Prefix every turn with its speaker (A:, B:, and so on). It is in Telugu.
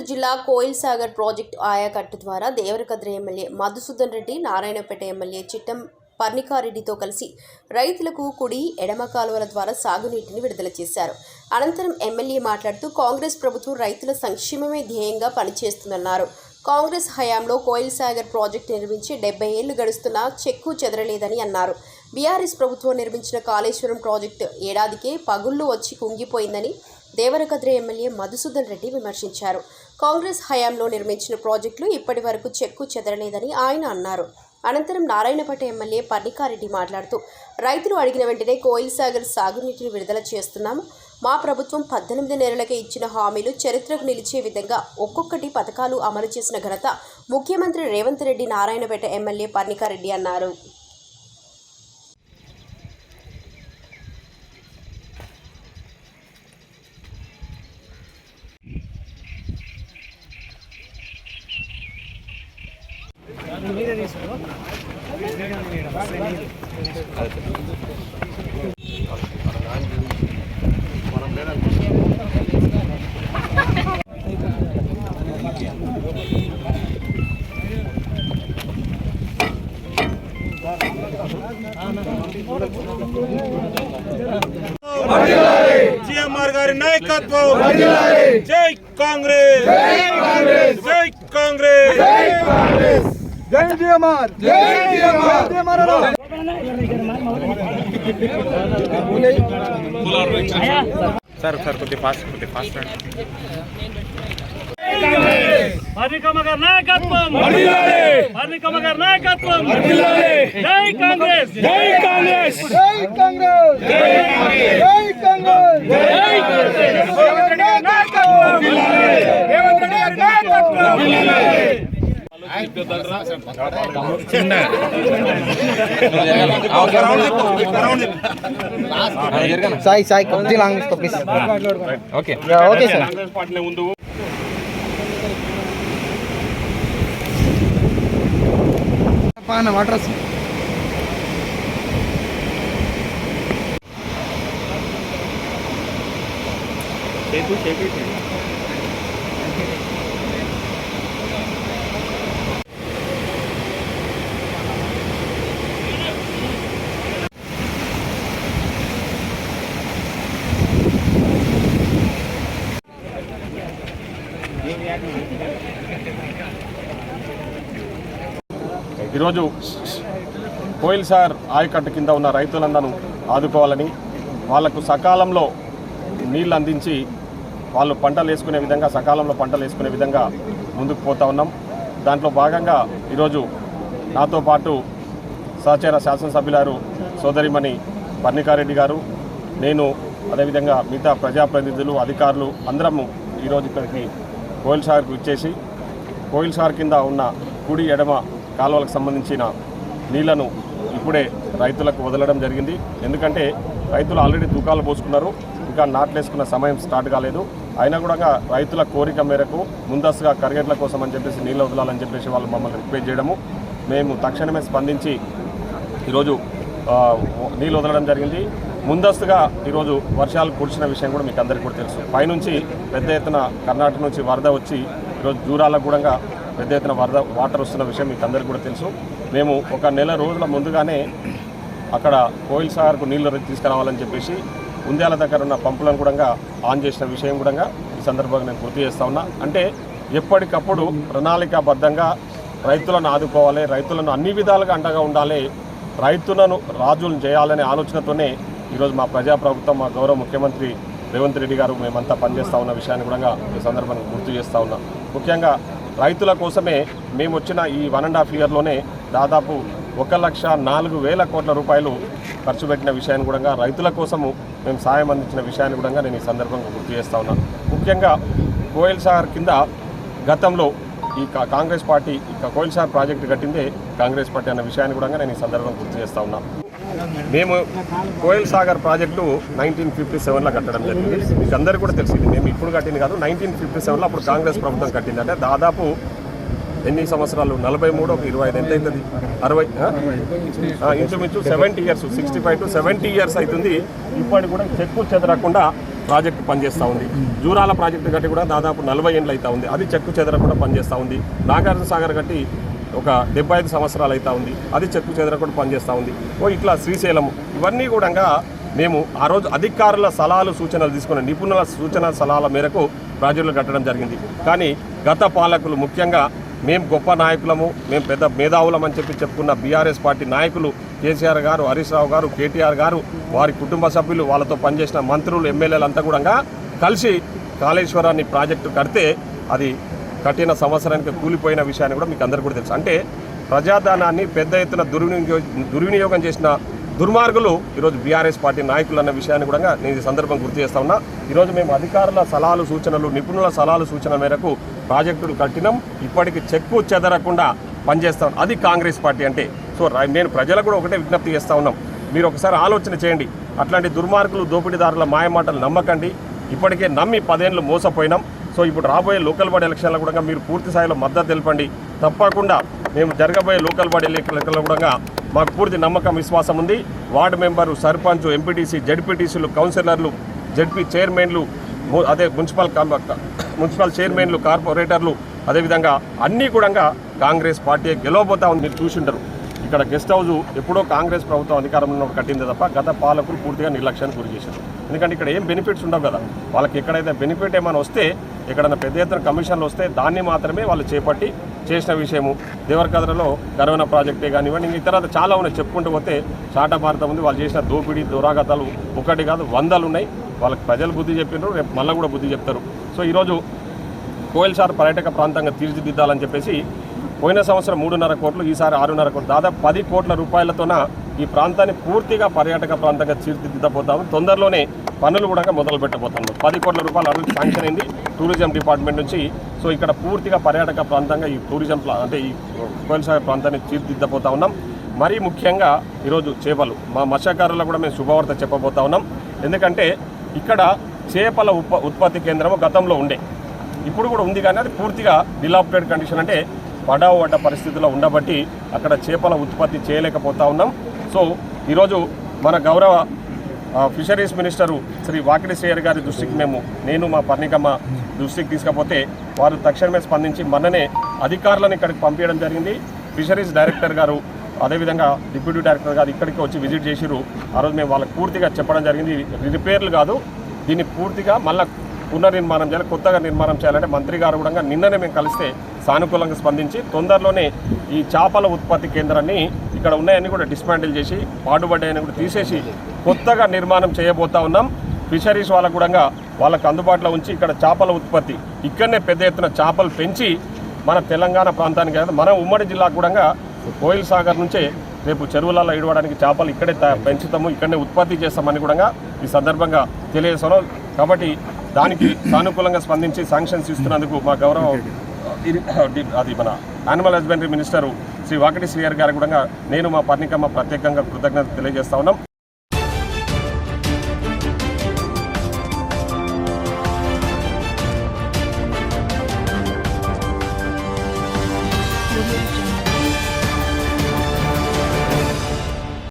A: గుంటూరు జిల్లా కోయిల్ సాగర్ ప్రాజెక్టు ఆయాకట్టు ద్వారా దేవరకద్ర ఎమ్మెల్యే మధుసూదన్ రెడ్డి నారాయణపేట ఎమ్మెల్యే చిట్టం పర్ణికారెడ్డితో కలిసి రైతులకు కుడి ఎడమ కాలువల ద్వారా సాగునీటిని విడుదల చేశారు. అనంతరం ఎమ్మెల్యే మాట్లాడుతూ కాంగ్రెస్ ప్రభుత్వం రైతుల సంక్షేమమే ధ్యేయంగా పనిచేస్తుందన్నారు. కాంగ్రెస్ హయాంలో కోయిల్ సాగర్ ప్రాజెక్టు నిర్మించి డెబ్బై ఏళ్ళు గడుస్తున్నా చెక్కు చెదరలేదని అన్నారు. బీఆర్ఎస్ ప్రభుత్వం నిర్మించిన కాళేశ్వరం ప్రాజెక్టు ఏడాదికే పగుళ్ళు వచ్చి కుంగిపోయిందని దేవరకద్ర ఎమ్మెల్యే మధుసూదన్ రెడ్డి విమర్శించారు. కాంగ్రెస్ హయాంలో నిర్మించిన ప్రాజెక్టులు ఇప్పటి వరకు చెక్కు చెదరలేదని ఆయన అన్నారు. అనంతరం నారాయణపేట ఎమ్మెల్యే పర్ణికారెడ్డి మాట్లాడుతూ రైతులు అడిగిన వెంటనే కోయిల్ సాగర్ సాగునీటిని విడుదల చేస్తున్నాము. మా ప్రభుత్వం పద్దెనిమిది నెలలకే ఇచ్చిన హామీలు చరిత్రకు నిలిచే విధంగా ఒక్కొక్కటి పథకాలు అమలు చేసిన ఘనత ముఖ్యమంత్రి రేవంత్ రెడ్డి నారాయణపేట ఎమ్మెల్యే పర్ణికారెడ్డి అన్నారు.
B: జిఎంఆర్ గారి నాయకత్వం. జై కాంగ్రెస్. జై కాంగ్రెస్.
C: జై జిఎంఆర్ జై జిఎంఆర్
B: సార్ సార్ కొద్దిగా ఫాస్ట్ కొద్దిగా ఫాస్ట్
D: హరికమ గారి నాయకత్వం! హరికమ గారి నాయకత్వం! జై కాంగ్రెస్! జై కాంగ్రెస్!
C: జై కాంగ్రెస్! జై కాంగ్రెస్! జై సాయి సాయి కొద్ది లాంగ్ తీసుకో ప్లీజ్
B: ఓకే.
C: ఓకే సార్
B: ముందు
C: పాన వాటర్
B: ఈరోజు కోయిల్ సార్ ఆయకట్టు కింద ఉన్న రైతులందరూ ఆదుకోవాలని వాళ్ళకు సకాలంలో నీళ్ళు అందించి వాళ్ళు పంటలు వేసుకునే విధంగా సకాలంలో పంటలు వేసుకునే విధంగా ముందుకు పోతా ఉన్నాం. దాంట్లో భాగంగా ఈరోజు నాతో పాటు సహచర శాసనసభ్యులారు సోదరిమణి పర్ణికారెడ్డి గారు నేను అదేవిధంగా మిగతా ప్రజాప్రతినిధులు అధికారులు అందరము ఈరోజు ఇక్కడికి కోయిల్ సార్కు ఇచ్చేసి కోయిల్ సార్ కింద ఉన్న కుడి ఎడమ కాలువలకు సంబంధించిన నీళ్ళను ఇప్పుడే రైతులకు వదలడం జరిగింది. ఎందుకంటే రైతులు ఆల్రెడీ తూకాలు పోసుకున్నారు. ఇంకా నాట్లేసుకున్న సమయం స్టార్ట్ కాలేదు. అయినా కూడా రైతుల కోరిక మేరకు ముందస్తుగా కరిగేట్ల కోసం అని చెప్పేసి నీళ్ళు వదలాలని చెప్పేసి వాళ్ళు మమ్మల్ని రిక్వెస్ట్ చేయడము. మేము తక్షణమే స్పందించి ఈరోజు నీళ్ళు వదలడం జరిగింది. ముందస్తుగా ఈరోజు వర్షాలు కురిసిన విషయం కూడా మీకు అందరికీ కూడా తెలుసు. పైనుంచి పెద్ద ఎత్తున కర్ణాటక నుంచి వరద వచ్చి ఈరోజు దూరాలకు కూడా పెద్ద ఎత్తున వరద వాటర్ వస్తున్న విషయం మీకు అందరికీ కూడా తెలుసు. మేము ఒక నెల రోజుల ముందుగానే అక్కడ కోయిల్ సాగర్కు నీళ్ళు తీసుకురావాలని చెప్పేసి ఉంద్యాల దగ్గర ఉన్న పంపులను కూడా ఆన్ చేసిన విషయం కూడా ఈ సందర్భంగా నేను గుర్తు చేస్తా ఉన్నా. అంటే ఎప్పటికప్పుడు ప్రణాళికాబద్ధంగా రైతులను ఆదుకోవాలి రైతులను అన్ని విధాలుగా అండగా ఉండాలి రైతులను రాజులను చేయాలనే ఆలోచనతోనే ఈరోజు మా ప్రజాప్రభుత్వం మా గౌరవ ముఖ్యమంత్రి రేవంత్ రెడ్డి గారు మేమంతా పనిచేస్తూ ఉన్న విషయాన్ని కూడా ఈ సందర్భంగా గుర్తు చేస్తూ ఉన్నాం. ముఖ్యంగా రైతుల కోసమే మేము వచ్చిన ఈ వన్ అండ్ హాఫ్ ఇయర్లోనే దాదాపు ఒక లక్ష నాలుగు వేల కోట్ల రూపాయలు ఖర్చు పెట్టిన విషయాన్ని కూడా రైతుల కోసము మేము సాయం అందించిన విషయాన్ని కూడా నేను ఈ సందర్భంగా గుర్తు చేస్తా ఉన్నాను ముఖ్యంగా కోయల్ సాగర్ కింద గతంలో ఈ కాంగ్రెస్ పార్టీ ఈ కోయిల్ సాగర్ ప్రాజెక్టు కట్టిందే కాంగ్రెస్ పార్టీ అన్న విషయాన్ని కూడా నేను ఈ సందర్భంగా గుర్తు చేస్తా ఉన్నాను మేము Koil Sagar project nineteen fifty సెవెన్లో కట్టడం జరిగింది. మీకు అందరికీ కూడా తెలిసింది. మేము ఇప్పుడు కట్టింది కాదు నైన్టీన్ ఫిఫ్టీ సెవెన్లో అప్పుడు కాంగ్రెస్ ప్రభుత్వం కట్టింది. అంటే దాదాపు ఎన్ని సంవత్సరాలు? నలభై మూడు ఒక ఇరవై ఐదు ఎంత అవుతుంది? అరవై ఇంచుమించు seventy years sixty five to seventy years అవుతుంది. ఇప్పటికి కూడా చెక్కు చెదరకుండా ప్రాజెక్టు పనిచేస్తూ ఉంది. జూరాల ప్రాజెక్టు కట్టి కూడా దాదాపు నలభై ఏళ్ళు అవుతా ఉంది. అది చెక్కు చెదరకుండా పనిచేస్తూ ఉంది. నాగార్జున సాగర్ కట్టి ఒక డెబ్బై ఐదు సంవత్సరాలు అవుతా ఉంది. అది చెక్కు చెదరకుండా పనిచేస్తూ ఉంది. ఓ ఇట్లా శ్రీశైలం ఇవన్నీ కూడా మేము ఆ రోజు అధికారుల సలహాలు సూచనలు తీసుకున్న నిపుణుల సూచన సలహాల మేరకు ప్రాజెక్టులు కట్టడం జరిగింది. కానీ గత పాలకులు ముఖ్యంగా మేము గొప్ప నాయకులము మేము పెద్ద మేధావులం అని చెప్పి చెప్పుకున్న బీఆర్ఎస్ పార్టీ నాయకులు కేసీఆర్ గారు హరీష్ రావు గారు కేటీఆర్ గారు వారి కుటుంబ సభ్యులు వాళ్ళతో పనిచేసిన మంత్రులు ఎమ్మెల్యేలు అంతా కూడా కలిసి కాళేశ్వరాన్ని ప్రాజెక్టు కడితే అది కఠిన సంవత్సరానికి కూలిపోయిన విషయాన్ని కూడా మీకు అందరికీ కూడా తెలుసు. అంటే ప్రజాధనాన్ని పెద్ద ఎత్తున దుర్వినియోగ దుర్వినియోగం చేసిన దుర్మార్గులు ఈరోజు బీఆర్ఎస్ పార్టీ నాయకులు అన్న విషయాన్ని కూడా నేను ఈ సందర్భం గుర్తు చేస్తా ఉన్నా. ఈరోజు మేము అధికారుల సలహాలు సూచనలు నిపుణుల సలహాలు సూచన మేరకు ప్రాజెక్టులు కట్టినాం. ఇప్పటికి చెక్కు చెదరకుండా పనిచేస్తాం అది కాంగ్రెస్ పార్టీ అంటే. సో నేను ప్రజలకు కూడా ఒకటే విజ్ఞప్తి చేస్తూ ఉన్నాం. మీరు ఒకసారి ఆలోచన చేయండి. అట్లాంటి దుర్మార్గులు దోపిడీదారుల మాయమాటలు నమ్మకండి. ఇప్పటికే నమ్మి పదేళ్ళు మోసపోయినాం. సో ఇప్పుడు రాబోయే లోకల్ బాడీ ఎలక్షన్లో కూడా మీరు పూర్తి స్థాయిలో మద్దతు తెలపండి. తప్పకుండా మేము జరగబోయే లోకల్ బాడీ ఎన్నికల్లో కూడా మాకు పూర్తి నమ్మకం విశ్వాసం ఉంది. వార్డు మెంబరు సర్పంచ్ ఎంపీటీసీ జడ్పీటీసీలు కౌన్సిలర్లు జడ్పీ చైర్మన్లు అదే మున్సిపల్ మున్సిపల్ చైర్మన్లు కార్పొరేటర్లు అదేవిధంగా అన్నీ కూడా కాంగ్రెస్ పార్టీ గెలవబోతా ఉంది. మీరు చూసింటారు. ఇక్కడ గెస్ట్ హౌస్ ఎప్పుడో కాంగ్రెస్ ప్రభుత్వం అధికారంలో కట్టింది తప్ప గత పాలకులు పూర్తిగా నిర్లక్ష్యానికి గురి చేశారు. ఎందుకంటే ఇక్కడ ఏం బెనిఫిట్స్ ఉండవు కదా. వాళ్ళకి ఎక్కడైతే బెనిఫిట్ ఏమైనా వస్తే ఎక్కడైనా పెద్ద ఎత్తున కమిషన్లు వస్తే దాన్ని మాత్రమే వాళ్ళు చేపట్టి చేసిన విషయము. దేవరకద్రలో గర్వన ప్రాజెక్టే కానివ్వండి ఇంక ఇతర చాలా ఉన్నాయి. చెప్పుకుంటూ పోతే చాట భారతం ఉంది. వాళ్ళు చేసిన దోపిడీ దురాగతాలు ఒకటి కాదు వందలు ఉన్నాయి. వాళ్ళకి ప్రజలు బుద్ధి చెప్పినారు రేపు మళ్ళీ కూడా బుద్ధి చెప్తారు. సో ఈరోజు కోయిల్సార్ పర్యాటక ప్రాంతంగా తీర్చిదిద్దాలని చెప్పేసి పోయిన సంవత్సరం మూడున్నర కోట్లు ఈసారి ఆరున్నర కోట్లు. దాదాపు పది కోట్ల రూపాయలతోన ఈ ప్రాంతాన్ని పూర్తిగా పర్యాటక ప్రాంతంగా తీర్చిదిద్దబోతాము. తొందరలోనే పనులు కూడా మొదలు పెట్టబోతున్నాం పది కోట్ల రూపాయలు అభివృద్ధి శాంక్షన్ అయింది టూరిజం డిపార్ట్మెంట్ నుంచి. సో ఇక్కడ పూర్తిగా పర్యాటక ప్రాంతంగా ఈ టూరిజం ప్లా- అంటే ఈ కోయలసాగర్ ప్రాంతాన్ని తీర్చిదిద్దబోతా ఉన్నాం. మరీ ముఖ్యంగా ఈరోజు చేపలు. మా మత్స్యకారులకు కూడా మేము శుభవార్త చెప్పబోతా ఉన్నాం. ఎందుకంటే ఇక్కడ చేపల ఉత్పత్తి కేంద్రము గతంలో ఉండే. ఇప్పుడు కూడా ఉంది కానీ అది పూర్తిగా డిలాప్టెడ్ కండిషన్ అంటే పడవ పడ్డ పరిస్థితిలో ఉండబట్టి అక్కడ చేపల ఉత్పత్తి చేయలేకపోతా ఉన్నాం. సో ఈరోజు మన గౌరవ ఫిషరీస్ మినిస్టరు శ్రీ వాకిడి శ్రేయర్ గారి దృష్టికి మేము నేను మా పర్ణికమ్మ దృష్టికి తీసుకపోతే వారు తక్షణమే స్పందించి మొన్ననే అధికారులను ఇక్కడికి పంపించడం జరిగింది. ఫిషరీస్ డైరెక్టర్ గారు అదేవిధంగా డిప్యూటీ డైరెక్టర్ గారు ఇక్కడికి వచ్చి విజిట్ చేసిరు ఆ రోజు మేము వాళ్ళకి పూర్తిగా చెప్పడం జరిగింది. రిపేర్లు కాదు దీన్ని పూర్తిగా మళ్ళీ పునర్నిర్మాణం చేయాలి కొత్తగా నిర్మాణం చేయాలంటే మంత్రి గారు కూడా నిన్ననే మేము కలిస్తే సానుకూలంగా స్పందించి తొందరలోనే ఈ చేపల ఉత్పత్తి కేంద్రాన్ని ఇక్కడ ఉన్నాయని కూడా డిస్మాంటిల్ చేసి పాటుపడ్డాయని కూడా తీసేసి కొత్తగా నిర్మాణం చేయబోతా ఉన్నాం. ఫిషరీస్ వాళ్ళకు కూడా వాళ్ళకు అందుబాటులో ఉంచి ఇక్కడ చేపల ఉత్పత్తి ఇక్కడనే పెద్ద ఎత్తున చేపలు పెంచి మన తెలంగాణ ప్రాంతానికి మన ఉమ్మడి జిల్లాకు కూడా కోయిల్ సాగర్ నుంచే రేపు చెరువులలో ఇడవడానికి చేపలు ఇక్కడే త- పెంచుతాము ఇక్కడనే ఉత్పత్తి చేస్తామని కూడా ఈ సందర్భంగా తెలియజేస్తున్నాం. కాబట్టి దానికి సానుకూలంగా స్పందించి శాంక్షన్స్ ఇస్తున్నందుకు మా గౌరవ అది మన animal husbandry minister Shri Vakiti Srihari గారికి కూడా నేను మా పర్ణికమ్మ ప్రత్యేకంగా కృతజ్ఞత తెలియజేస్తా ఉన్నాం.